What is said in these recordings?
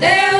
Deus.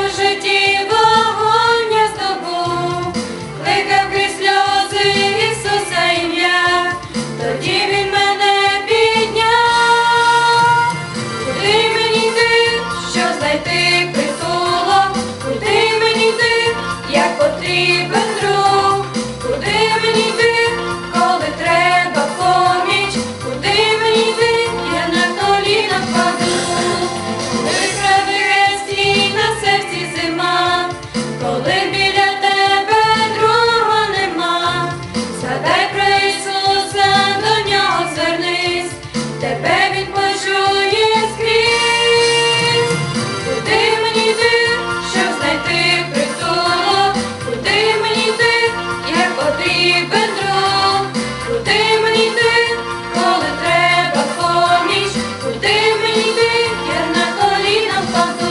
Thank you.